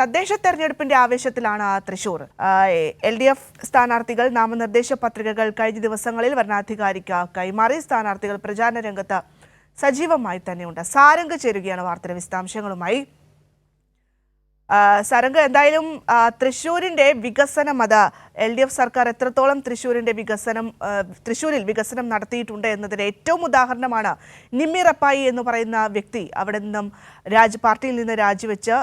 തദ്ദേശ തെരഞ്ഞെടുപ്പിന്റെ ആവേശത്തിലാണ് തൃശൂർ. എൽ ഡി എഫ് സ്ഥാനാർത്ഥികൾ നാമനിർദ്ദേശ പത്രികകൾ കഴിഞ്ഞ ദിവസങ്ങളിൽ വരണാധികാരിക്ക് കൈമാറി സ്ഥാനാർത്ഥികൾ പ്രചാരണ രംഗത്ത് സജീവമായി തന്നെയുണ്ട്. സാരംഗ് ചേരുകയാണ് വാർത്തയുടെ വിശദാംശങ്ങളുമായി സാരംഗ് എന്തായാലും തൃശ്ശൂരിന്റെ വികസനം അത് എൽ ഡി എഫ് സർക്കാർ എത്രത്തോളം തൃശ്ശൂരിന്റെ വികസനം തൃശ്ശൂരിൽ വികസനം നടത്തിയിട്ടുണ്ട് എന്നതിന് ഏറ്റവും ഉദാഹരണമാണ് നിമ്മി റപ്പായി എന്ന് പറയുന്ന വ്യക്തി അവിടെ നിന്നും രാജ് പാർട്ടിയിൽ നിന്ന് രാജിവെച്ച്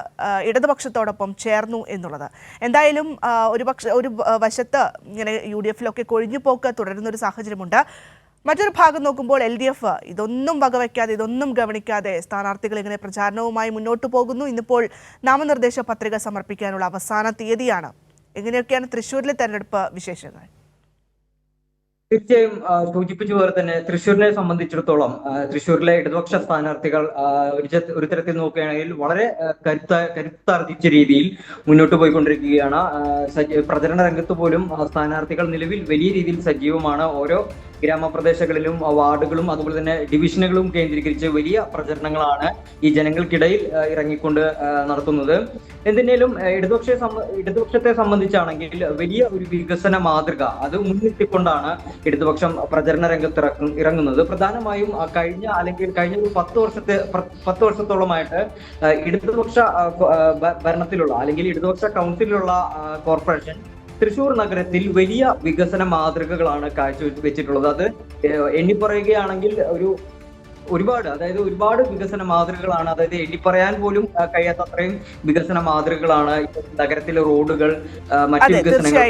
ഇടതുപക്ഷത്തോടൊപ്പം ചേർന്നു എന്നുള്ളത്. എന്തായാലും ഒരു പക്ഷ ഒരു വശത്ത് ഇങ്ങനെ യു ഡി എഫിലൊക്കെ കൊഴിഞ്ഞുപോക്ക് പോക്ക് തുടരുന്നൊരു സാഹചര്യമുണ്ട്. മറ്റൊരു ഭാഗം നോക്കുമ്പോൾ എൽ ഡി എഫ് ഇതൊന്നും വകവയ്ക്കാതെ ഇതൊന്നും ഗവനിക്കാതെ സ്ഥാനാർത്ഥികൾ ഇങ്ങനെ പ്രചാരണവുമായി മുന്നോട്ട് പോകുന്നു. ഇന്നിപ്പോൾ നാമനിർദ്ദേശ പത്രിക സമർപ്പിക്കാനുള്ള അവസാന തീയതിയാണ്. എങ്ങനെയൊക്കെയാണ് തൃശ്ശൂരിലെ തെരഞ്ഞെടുപ്പ് വിശേഷങ്ങൾ? തീർച്ചയായും സൂചിപ്പിച്ചു പോലെ തന്നെ തൃശ്ശൂരിനെ സംബന്ധിച്ചിടത്തോളം തൃശ്ശൂരിലെ ഇടതുപക്ഷ സ്ഥാനാർത്ഥികൾ ഒരു തരത്തിൽ നോക്കുകയാണെങ്കിൽ വളരെ കരുത്ത കരുത്താർജിച്ച രീതിയിൽ മുന്നോട്ട് പോയിക്കൊണ്ടിരിക്കുകയാണ്. പ്രചരണ രംഗത്ത് പോലും സ്ഥാനാർത്ഥികൾ നിലവിൽ വലിയ രീതിയിൽ സജീവമാണ്. ഓരോ ഗ്രാമപ്രദേശങ്ങളിലും വാർഡുകളും അതുപോലെ തന്നെ ഡിവിഷനുകളും കേന്ദ്രീകരിച്ച് വലിയ പ്രചരണങ്ങളാണ് ഈ ജനങ്ങൾക്കിടയിൽ ഇറങ്ങിക്കൊണ്ട് നടത്തുന്നത്. എന്തിനേലും ഇടതുപക്ഷ ഇടതുപക്ഷത്തെ സംബന്ധിച്ചാണെങ്കിൽ വലിയ ഒരു വികസന മാതൃക അത് മുൻനിർത്തിക്കൊണ്ടാണ് ഇടതുപക്ഷം പ്രചരണ രംഗത്ത് ഇറങ്ങുന്നത്. പ്രധാനമായും കഴിഞ്ഞ അല്ലെങ്കിൽ കഴിഞ്ഞ ഒരു പത്ത് വർഷത്തെ പത്ത് വർഷത്തോളമായിട്ട് ഇടതുപക്ഷ ഭരണത്തിലുള്ള അല്ലെങ്കിൽ ഇടതുപക്ഷ കൗൺസിലുള്ള കോർപ്പറേഷൻ തൃശൂർ നഗരത്തിൽ വലിയ വികസന മാതൃകകളാണ് കാഴ്ച വെച്ചിട്ടുള്ളത് അത് എണ്ണി എണ്ണിപ്പറയുകയാണെങ്കിൽ ഒരു ഒരുപാട് അതായത് ഒരുപാട് വികസന മാതൃകകളാണ്. അതായത് എണ്ണി പറയാൻ പോലും കഴിയാത്തത്രയും വികസന മാതൃകകളാണ് നഗരത്തിലെ റോഡുകൾ മറ്റു വികസനങ്ങൾ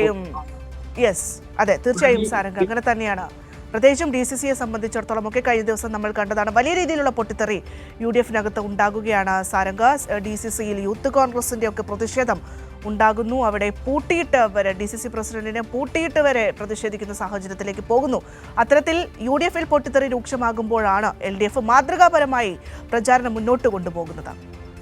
യെസ് അതെ തീർച്ചയായും സാരംഗ്. അങ്ങനെ തന്നെയാണ്. പ്രത്യേകിച്ചും ഡി സി സിയെ സംബന്ധിച്ചിടത്തോളം ഒക്കെ കഴിഞ്ഞ ദിവസം നമ്മൾ കണ്ടതാണ് വലിയ രീതിയിലുള്ള പൊട്ടിത്തെറി യു ഡി എഫിനകത്ത് ഉണ്ടാകുകയാണ്. സാരംഗ ഡി സി സിയിൽ യൂത്ത് കോൺഗ്രസിന്റെ ഒക്കെ പ്രതിഷേധം ഉണ്ടാകുന്നു. അവിടെ പൂട്ടിയിട്ട് വരെ ഡി സി സി പ്രസിഡന്റിനെ പൂട്ടിയിട്ട് വരെ പ്രതിഷേധിക്കുന്ന സാഹചര്യത്തിലേക്ക് പോകുന്നു. അത്തരത്തിൽ യു ഡി എഫിൽ പൊട്ടിത്തെറി രൂക്ഷമാകുമ്പോഴാണ് എൽ ഡി എഫ് മാതൃകാപരമായി പ്രചാരണം മുന്നോട്ട് കൊണ്ടുപോകുന്നത്.